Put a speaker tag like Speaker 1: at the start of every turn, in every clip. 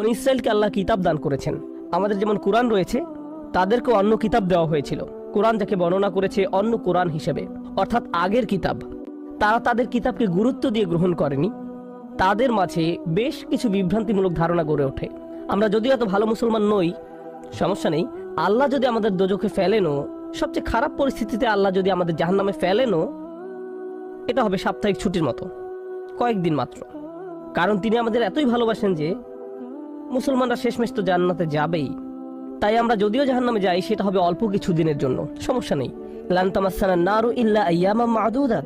Speaker 1: বনি ইসরায়েলকে আল্লাহ কিতাব দান করেছেন। আমাদের যেমন কোরআন রয়েছে, তাদেরকেও অন্য কিতাব দেওয়া হয়েছিল। কোরআন যাকে বর্ণনা করেছে অন্য কোরআন হিসেবে, অর্থাৎ আগের কিতাব। তারা তাদের কিতাবকে গুরুত্ব দিয়ে গ্রহণ করেনি। তাদের মাঝে বেশ কিছু বিভ্রান্তিমূলক ধারণা গড়ে ওঠে। আমরা যদিও এত ভালো মুসলমান নই, সমস্যা নেই। আল্লাহ যদি আমাদের দোজখে ফেলেনও, সবচেয়ে খারাপ পরিস্থিতিতে আল্লাহ যদি আমাদের জাহান্নামে ফেলেনও, এটা হবে সাপ্তাহিক ছুটির মতো, কয়েকদিন মাত্র। কারণ তিনি আমাদের এতই ভালোবাসেন যে মুসলমানরা শেষমেশ তো জান্নাতে যাবেই। তাই আমরা যদিও জাহান্নামে যাই, সেটা হবে অল্প কিছু দিনের জন্য। সমস্যা নেই। লান্তামাসানা নারু ইল্লা মাদুদাত।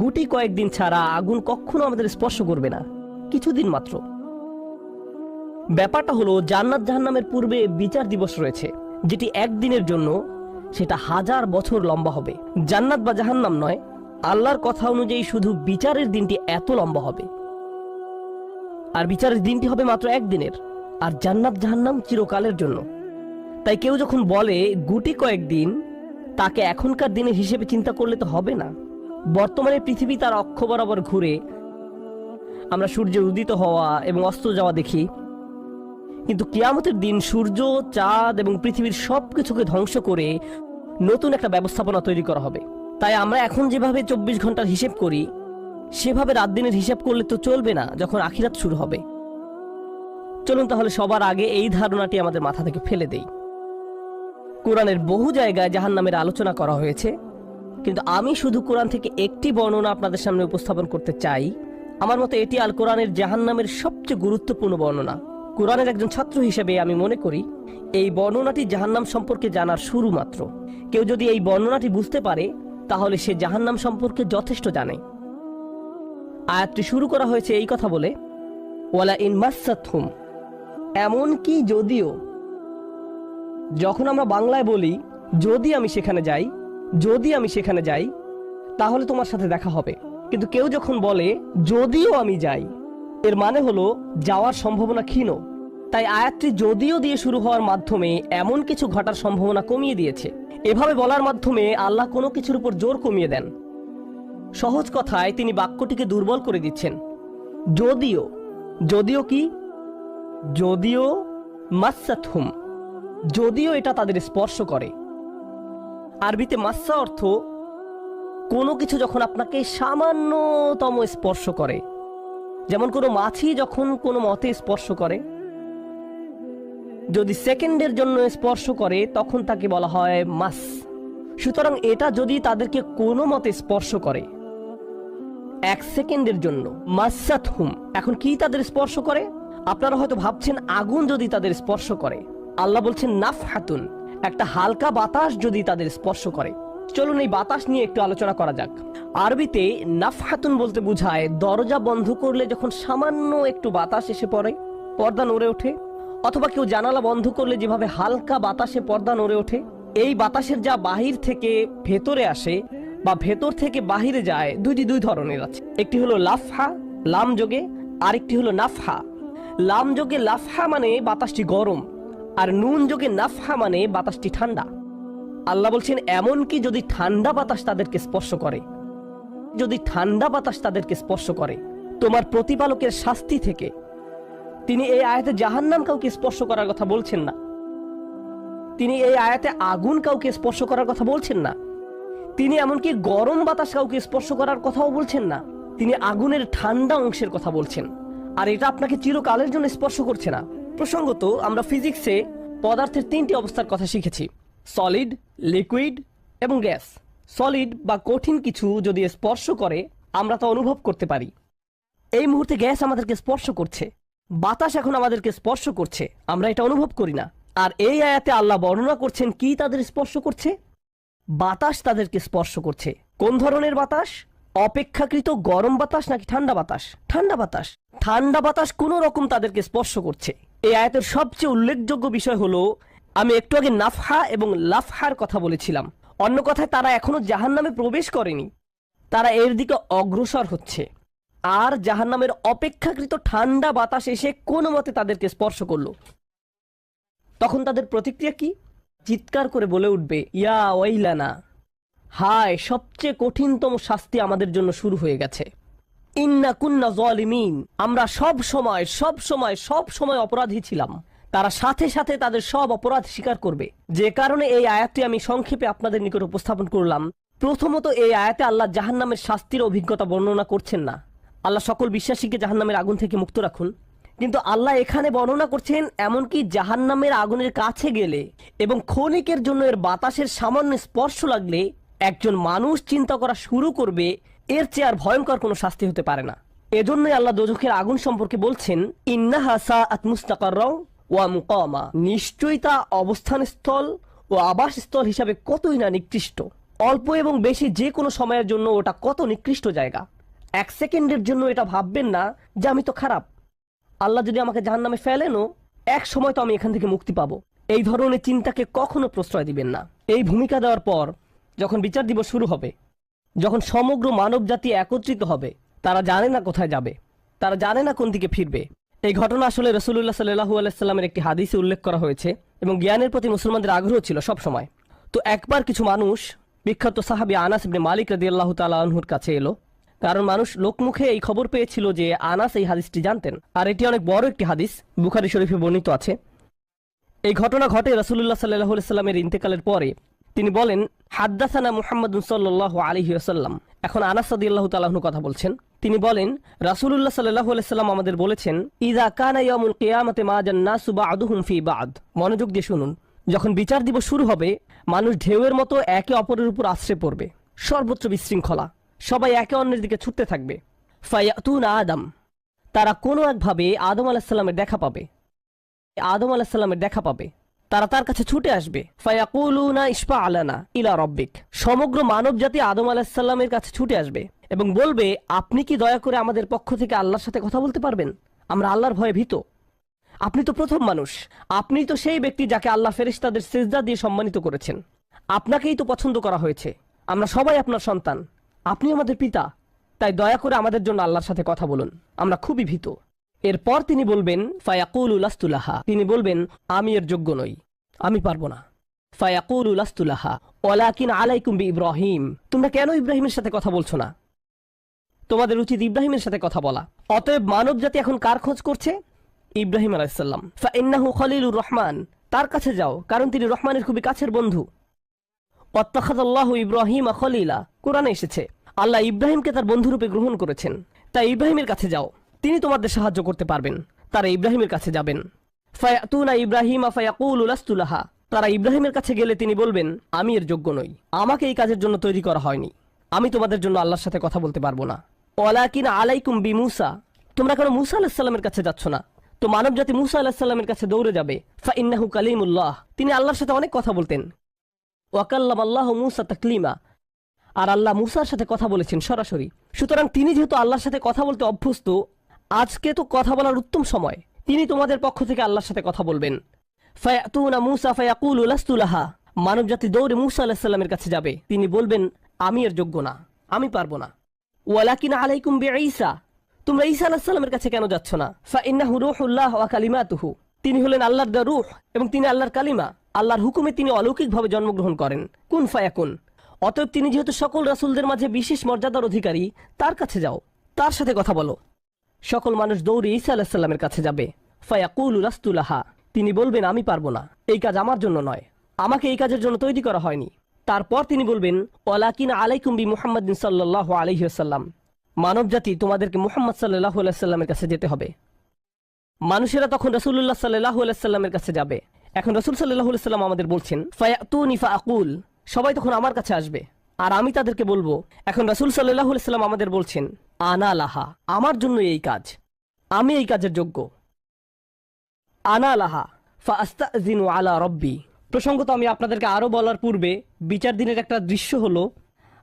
Speaker 1: গুটি কয়েকদিন ছাড়া আগুন কখনো আমাদের স্পর্শ করবে না। কিছুদিন মাত্র। ব্যাপারটা হলো, জান্নাত জাহান্নামের পূর্বে বিচার দিবস রয়েছে, যেটি একদিনের জন্য, সেটা হাজার বছর লম্বা হবে। জান্নাত বা জাহান্নাম নয়, আল্লাহর কথা অনুযায়ী শুধু বিচারের দিনটি এত লম্বা হবে। আর বিচারের দিনটি হবে মাত্র একদিনের। আর জান্নাত জাহান্নাম চিরকালের জন্য। তাই কেউ যখন বলে, গুটি কয়েকদিন তাকে এখনকার দিনের হিসেবে চিন্তা করলে তো হবে না। বর্তমানে পৃথিবী তার অক্ষ বরাবর ঘুরে। আমরা সূর্যের উদিত হওয়া এবং অস্ত যাওয়া দেখি। কিন্তু কিয়ামতের দিন সূর্য, চাঁদ এবং পৃথিবীর সব কিছুকে ধ্বংস করে নতুন একটা ব্যবস্থাপনা তৈরি করা হবে। তাই আমরা এখন যেভাবে চব্বিশ ঘণ্টার হিসেব করি, সেভাবে রাত দিনের হিসাব করলে তো চলবে না, যখন আখিরাত শুরু হবে। চলুন তাহলে সবার আগে এই ধারণাটি আমাদের মাথা থেকে ফেলে দেই। কোরআনের বহু জায়গায় জাহান নামের আলোচনা করা হয়েছে, কিন্তু আমি শুধু কোরআন থেকে একটি বর্ণনা আপনাদের সামনে উপস্থাপন করতে চাই। আমার মতে এটি আল কোরআনের জাহান নামের সবচেয়ে গুরুত্বপূর্ণ বর্ণনা। কোরআনের একজন ছাত্র হিসেবে আমি মনে করি, এই বর্ণনাটি জাহান্নাম সম্পর্কে জানার শুরু মাত্র। কেউ যদি এই বর্ণনাটি বুঝতে পারে, তাহলে সে জাহান্নাম সম্পর্কে যথেষ্ট জানে। আয়াতটি শুরু করা হয়েছে এই কথা বলে ওয়ালা ইন মাসাতহুম এমনকি যদিও, যখন আমরা বাংলায় বলি, যদি আমি সেখানে যাই, যদি আমি সেখানে যাই, তাহলে তোমার সাথে দেখা হবে। কিন্তু কেউ যখন বলে, যদিও আমি যাই, এর মানে হলো যাওয়ার সম্ভাবনা ক্ষীণ। তাই আয়াতটি যদিও দিয়ে শুরু হওয়ার মাধ্যমে এমন কিছু ঘটার সম্ভাবনা কমিয়ে দিয়েছে। এভাবে বলার মাধ্যমে আল্লাহ কোনো কিছুর উপর জোর কমিয়ে দেন। সহজ কথায় তিনি বাক্যটিকে দুর্বল করে দিচ্ছেন। যদিও। যদিও কি? যদিও মাসাতহুম যদিও এটা তাদের স্পর্শ করে। আরবিতে মাসা অর্থ কোনো কিছু যখন আপনাকে সামান্যতম স্পর্শ করে। যেমন কোনো মাছি যখন কোনো মতে স্পর্শ করে, যদি সেকেন্ডের জন্য স্পর্শ করে, তখন তাকে বলা হয় মাস। সুতরাং এটা যদি তাদেরকে কোনো মতে স্পর্শ করে, এক সেকেন্ডের জন্য। মাসাত এখন কি তাদের স্পর্শ করে? আপনারা হয়তো ভাবছেন আগুন যদি তাদের স্পর্শ করে। আল্লাহ বলছেন নাফ হাতুন একটা হালকা বাতাস যদি তাদের স্পর্শ করে। চলুন এই বাতাস নিয়ে একটু আলোচনা করা যাক। আরবিতে নাফহাতুন বলতে বোঝায়, দরজা বন্ধ করলে যখন সামান্য একটু বাতাস এসে পড়ে, পর্দা নড়ে ওঠে, অথবা কেউ জানালা বন্ধ করলে যেভাবে হালকা বাতাসে পর্দা নড়ে ওঠে, এই বাতাসের যা বাহির থেকে ভেতরে আসে বা ভেতর থেকে বাহিরে যায়, দুইটি দুই ধরনের আছে। একটি হলো লাফহা লাম যোগে আরেকটি হলো নাফহা। লাম যোগে লাফহা মানে বাতাসটি গরম, আর নুন যোগে নাফহা মানে বাতাসটি ঠান্ডা। আল্লাহ বলছেন, এমনকি যদি ঠান্ডা বাতাস তাদেরকে স্পর্শ করে, যদি ঠান্ডা বাতাস তাদেরকে স্পর্শ করে, তোমার প্রতিপালকের শাস্তি থেকে। তিনি এই আয়াতে জাহান্নাম কাউকে স্পর্শ করার কথা বলছেন না। তিনি এই আয়াতে আগুন কাউকে স্পর্শ করার কথা বলছেন না। তিনি এমনকি গরম বাতাস কাউকে স্পর্শ করার কথাও বলছেন না। তিনি আগুনের ঠান্ডা অংশের কথা বলছেন। আর এটা আপনাকে চিরকালের জন্য স্পর্শ করছে না। প্রসঙ্গত, আমরা ফিজিক্সে পদার্থের তিনটি অবস্থার কথা শিখেছি। সলিড, লিকুইড এবং গ্যাস। সলিড বা কঠিন কিছু যদি স্পর্শ করে, আমরা তা অনুভব করতে পারি। এই মুহূর্তে গ্যাস আমাদেরকে স্পর্শ করছে। বাতাস এখন আমাদেরকে স্পর্শ করছে। আমরা এটা অনুভব করি না। আর এই আয়াতে আল্লাহ বর্ণনা করছেন কি তাদের স্পর্শ করছে? বাতাস তাদেরকে স্পর্শ করছে। কোন ধরনের বাতাস? অপেক্ষাকৃত গরম বাতাস নাকি ঠান্ডা বাতাস? ঠান্ডা বাতাস। ঠান্ডা বাতাস কোন রকম তাদেরকে স্পর্শ করছে। এই আয়াতের সবচেয়ে উল্লেখযোগ্য বিষয় হলো, আমি একটু আগে নাফহা এবং লাফহার কথা বলেছিলাম। অন্য কথায়, তারা এখনও জাহান নামে প্রবেশ করেনি। তারা এর দিকে অগ্রসর হচ্ছে। আর জাহান্নামের অপেক্ষাকৃত ঠান্ডা বাতাস এসে কোনো মতে তাদেরকে স্পর্শ করল। তখন তাদের প্রতিক্রিয়া কি? চিৎকার করে বলে উঠবে, ইয়া ওয়াইলানা হায়, সবচেয়ে কঠিনতম শাস্তি আমাদের জন্য শুরু হয়ে গেছে। ইন্না কুন্না জলিমিন, আমরা সব সময় সব সময় সব সময় অপরাধী ছিলাম। তারা সাথে সাথে তাদের সব অপরাধ স্বীকার করবে। যে কারণে এই আয়াতটি আমি সংক্ষেপে আপনাদের নিকট উপস্থাপন করলাম। প্রথমত এই আয়াতে আল্লাহ জাহান্নামের শাস্তির অভিজ্ঞতা বর্ণনা করছেন না। আল্লাহ সকল বিশ্বাসীকে জাহান্নামের আগুন থেকে মুক্ত রাখুন। কিন্তু আল্লাহ এখানে বর্ণনা করছেন, এমনকি জাহান্নামের আগুনের কাছে গেলে এবং ক্ষণিকের জন্য এর বাতাসের সামান্য স্পর্শ লাগলে একজন মানুষ চিন্তা করা শুরু করবে, এর চেয়ে আর ভয়ঙ্কর কোনো শাস্তি হতে পারে না। এজন্যই আল্লাহ দোজখের আগুন সম্পর্কে বলছেন, ইন্নাহা সাআত মুস্তাকাররাও ওয়া মুকামা। নিশ্চয়ই তা অবস্থান স্থল ও আবাসস্থল হিসাবে কতই না নিকৃষ্ট। অল্প এবং বেশি যে কোনো সময়ের জন্য ওটা কত নিকৃষ্ট জায়গা। এক সেকেন্ডের জন্য এটা ভাববেন না যে আমি তো খারাপ। আল্লাহ যদি আমাকে জাহান নামে ফেলেনও এক সময় তো আমি এখান থেকে মুক্তি পাবো। এই ধরনের চিন্তাকে কখনো প্রশ্রয় দিবেন না। এই ভূমিকা দেওয়ার পর যখন বিচার দিবস শুরু হবে, যখন সমগ্র মানব জাতি একত্রিত হবে, তারা জানে না কোথায় যাবে, তারা জানে না কোন দিকে ফিরবে। এই ঘটনা আসলে রসুল্লাহ সাল্লাহু আলাইস্লামের একটি হাদিসে উল্লেখ করা হয়েছে এবং জ্ঞানের প্রতি মুসলমানদের আগ্রহ ছিল সব সময়। তো একবার কিছু মানুষ, বিখ্যাত সাহাবি আনাস ইবনে মালিক রাদি আল্লাহ তালাহুর কাছে এলো। কারণ মানুষ লোকমুখে এই খবর পেয়েছিল যে আনাস এই হাদিসটি জানতেন। আর এটি অনেক বড় একটি হাদিস, বুখারি শরীফে বর্ণিত আছে। এই ঘটনা ঘটে রাসুল্লাহ সাল্লাহ সাল্লামের ইন্তেকালের পরে। তিনি বলেন, হাদ্দাসানা মুহাম্মদ সাল্লাহ আলহি আসাল্লাম এখন আনাস সাদিয়াল্লাহ তালাহনু কথা বলছেন। তিনি বলেন রাসুল্লাহ সাল্লাহ সাল্লাম আমাদের বলেছেন ইদা কানা ইয়ামুল কিয়ামতে মা জান্নাসু বাদুহুম ফি বাদ। মনোযোগ দিয়ে শুনুন। যখন বিচার দিবস শুরু হবে, মানুষ ঢেউয়ের মতো একে অপরের উপর আশ্রে পড়বে। সর্বোচ্চ বিশৃঙ্খলা। সবাই একে অন্যের দিকে ছুটতে থাকবে। ফায়াতুন আদম। তারা কোনো একভাবে আদম আলাহিসাল্লামের দেখা পাবে। আদম আলাহিসাল্লামের দেখা পাবে। তারা তার কাছে ছুটে আসবে। ফায়াকুলুনা ইস্পা আলানা ইলা রব্বিক। সমগ্র মানব জাতি আদম আলাহিসাল্লামের কাছে ছুটে আসবে এবং বলবে, আপনি কি দয়া করে আমাদের পক্ষ থেকে আল্লাহর সাথে কথা বলতে পারবেন? আমরা আল্লাহর ভয়ে ভীত। আপনি তো প্রথম মানুষ। আপনি তো সেই ব্যক্তি যাকে আল্লাহ ফেরেশতাদের সেজদা দিয়ে সম্মানিত করেছেন। আপনাকেই তো পছন্দ করা হয়েছে। আমরা সবাই আপনার সন্তান। আপনি আমাদের পিতা। তাই দয়া করে আমাদের জন্য আল্লাহর সাথে কথা বলুন। আমরা খুবই ভীত। এরপর তিনি বলবেন, ফায়াকুল উলাস্তুলাহা তিনি বলবেন, আমি এর যোগ্য নই, আমি পারব না। ফায়াকুল উলাস্তুলাহা ওলাকিন আলাইকুম বি ইব্রাহিম তোমরা কেন ইব্রাহিমের সাথে কথা বলছো না? তোমাদের উচিত ইব্রাহিমের সাথে কথা বলা। অতএব মানব জাতি এখন কার খোঁজ করছে? ইব্রাহিম আলাইসাল্লাম ফাইন্নাহু খলিলুর রহমান। তার কাছে যাও, কারণ তিনি রহমানের খুবই কাছের বন্ধু। অত্তাখাদাল্লাহ ইব্রাহিম খলিলা। কোরআনে এসেছে। আল্লাহ ইব্রাহিমকে তার বন্ধুরূপে গ্রহণ করেছেন। তাই ইব্রাহিমের কাছে যাও। তিনি তোমাদের সাহায্য করতে পারবেন। তারা ইব্রাহিমের কাছে যাবেন। ফায়াতুনা ইব্রাহিম ফায়াকুল উলাস্তুলাহা তারা ইব্রাহিমের কাছে গেলে তিনি বলবেন, আমি এর যোগ্য নই। আমাকে এই কাজের জন্য তৈরি করা হয়নি। আমি তোমাদের জন্য আল্লাহর সাথে কথা বলতে পারব না। ওয়ালাকিন আলাইকুম বি মুসা। তোমরা কেন মুসা আলাহিসাল্লামের কাছে যাচ্ছ না? তো মানব জাতি মুসা আলাহিসাল্লামের কাছে দৌড়ে যাবে। ফা ইন্নাহু কালিমুল্লাহ। তিনি আল্লাহর সাথে অনেক কথা বলতেন। ওয়াকাল্লাম আল্লাহ মুসা তাকলিমা। আর আল্লাহ মুসার সাথে কথা বলেছেন সরাসরি। সুতরাং তিনি যেহেতু আল্লাহর সাথে কথা বলতে অভ্যস্ত আজকে তো কথা বলার উত্তম সময়। তিনি তোমাদের পক্ষ থেকে আল্লাহর সাথে কথা বলবেন। ফায়াতুনা মুসা ফায়াকুল উলাস্তুলাহা মানব জাতি দৌড়ে মুসা আলাহিসাল্লামের কাছে যাবে। তিনি বলবেন, আমি এর যোগ্য না। আমি পারব না। ওয়ালাকিন আলাইকুম বে ঈসা তোমরা ঈসা আলাহিসাল্লামের কাছে কেন যাচ্ছ না? ফা ইন্নাহু রুহুল্লাহ ওয়া কালিমাতুহু। তিনি হলেন আল্লাহর দা রুহ এবং তিনি আল্লাহর কালিমা। আল্লাহর হুকুমে তিনি অলৌকিকভাবে জন্মগ্রহণ করেন। কুন ফায়াকুন। অতএব তিনি যেহেতু সকল রাসূলদের মাঝে বিশেষ মর্যাদার অধিকারী, তার কাছে যাও। তার সাথে কথা বলো। সকল মানুষ দৌড়ে ঈসা আলাহিসাল্লামের কাছে যাবে। ফায়াকুল রাস্তুলাহা তিনি বলবেন, আমি পারব না। এই কাজ আমার জন্য নয়। আমাকে এই কাজের জন্য তৈরি করা হয়নি। তারপর তিনি বলবেন, ওয়ালাকিন আলাইকুম বি মুহাম্মদিন সাল্লাহ আলহিহাল্লাম মানব জাতি তোমাদেরকে মুহাম্মদ সাল্লাহ আলাইসাল্লামের কাছে যেতে হবে। মানুষেরা তখন রসুল্লাহ সাল্লাহ আলাইসাল্লামের কাছে যাবে। এখন রসুল সাল্লাহ সাল্লাম আমাদের বলছেন ফায়াতু নিফা আকুল সবাই তখন আমার কাছে আসবে। আর আমি তাদেরকে বলব, এখন রসুল সাল্লাহ সাল্লাম আমাদের বলছেন আনা লাহা আমার জন্য এই কাজ। আমি এই কাজের যোগ্য। আনা লাহা ফা আস্তাজিনু আলা রব্বি। প্রসঙ্গত আমি আপনাদেরকে আরও বলার পূর্বে বিচার দিনের একটা দৃশ্য হলো,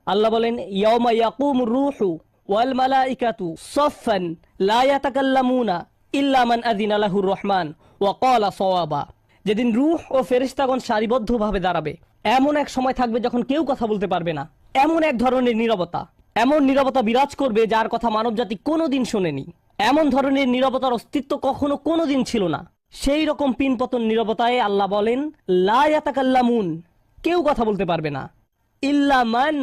Speaker 1: আল্লাহ বলেন, ইয়াউমা ইয়াকুম রুহু ওয়াল মালাইকাতু সফান লা ইয়াতাকাল্লামুনা ইল্লা মান আযিনা রহমান ওয়া ক্বালা সাওয়াবা। যেদিন রূহ ও ফেরেশতাগণ সারিবদ্ধভাবে দাঁড়াবে, এমন এক সময় থাকবে যখন কেউ কথা বলতে পারবে না। এমন এক ধরনের নীরবতা। এমন নীরবতা বিরাজ করবে যার কথা মানবজাতি কোনোদিন শোনেনি। এমন ধরনের নীরবতার অস্তিত্ব কখনো কোনোদিন ছিল না। সেই রকম পিনপতন নীরবতায় আল্লাহ বলেন লায়াতাকাল্লামুন কেউ কথা বলতে পারবে না। ইল্লা মান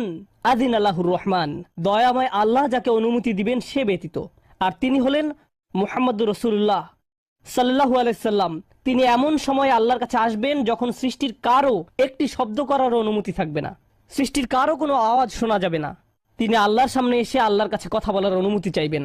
Speaker 1: আদিন আল্লাহুর রহমান দয়াময় আল্লাহ যাকে অনুমতি দিবেন সে ব্যতীত। আর তিনি হলেন মোহাম্মদ রসুল্লাহ সাল্লাহু আলাইসাল্লাম তিনি এমন সময় আল্লাহর কাছে আসবেন যখন সৃষ্টির কারও একটি শব্দ করার অনুমতি থাকবে না। সৃষ্টির কারও কোনো আওয়াজ শোনা যাবে না। তিনি আল্লাহর সামনে এসে আল্লাহর কাছে কথা বলার অনুমতি চাইবেন।